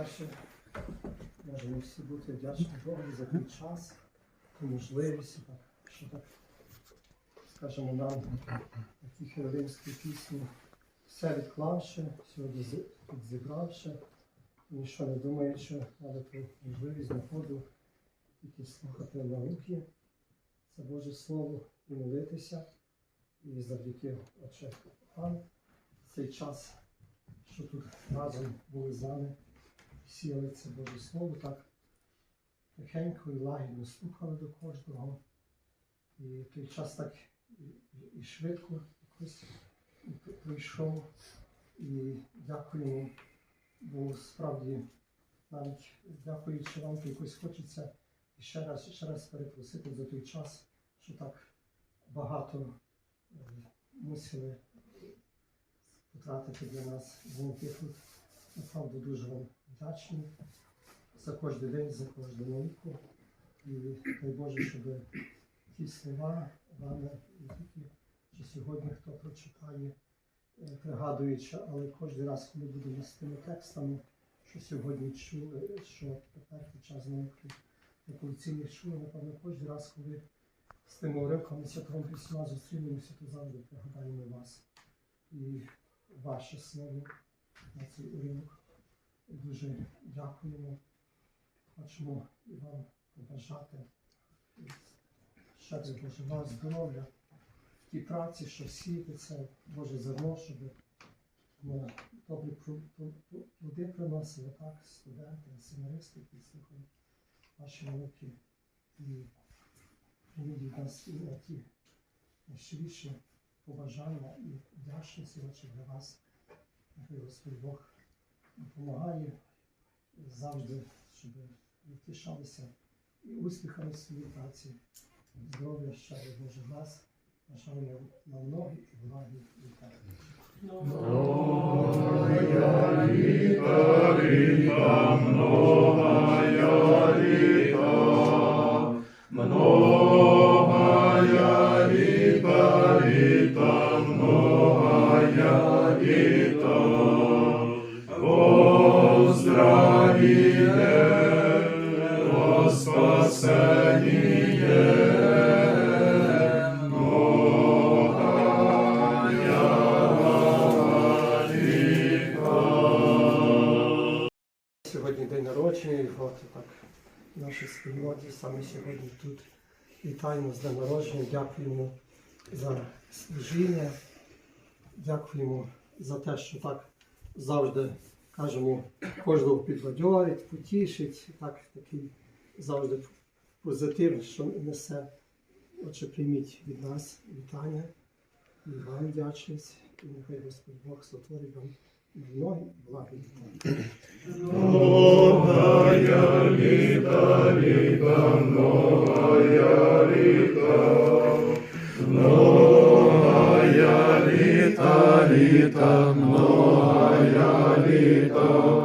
Отче, можемо всі бути вдячні Богу за той час, ту можливість, що так, скажімо, нам ті херовимські пісні, все відклавши, сьогодні зи- тут зібравши, ніщо не думаючи, але ту можливість знаходу тільки слухати науки, це Боже Слово і молитися. І завдяки Отче вам цей час, що тут разом були з нами, сіяли це Боже Слово, так тихенько і лагідно слухали до кожного. І той час так і, швидко якось пройшов. І дякуємо, бо справді навіть дякуючи вам, то якось хочеться ще раз, ще раз перепросити за той час, що так багато е, мусили потратити для нас дзвінки тут. Направду дуже вам вдячні за кожен день, за кожну науку. І дай Боже, щоб ті слова вами не тільки що сьогодні хто прочитає, е, пригадуючи, але кожен раз, коли будемо з тими текстами, що сьогодні чули, що тепер під час науки революційних чули, напевно, кожен раз, коли з тими уривками Святого Письма зустрінемося, то завжди пригадаємо вас і ваше слово на цей уривок. Дуже дякуємо. Хочемо і вам побажати ще раз Боже вас здоров'я в тій праці, що це Боже зерно, щоб воно добрі плоди приносили, так, студенти, семинаристи, які слухають ваші науки і від нас і на ті найщиріші побажання і вдячність для вас. Господь Бог допомагає завжди, щоб ви втішалися і успіхами в своїй праці. Здоров'я щастя Боже нас, нашого на многі і благі літа. Сьогодні день народження, і от так в нашій спільноті саме сьогодні тут вітаємо з днем народження, дякуємо за служіння, дякуємо за те, що так завжди кажемо, кожного підбадьорить, потішить, так такий завжди позитив, що несе. Отже, прийміть від нас вітання і вам вдячність, і нехай Господь Бог сотворить вам многі благі літа. Літа, літа, Cristo.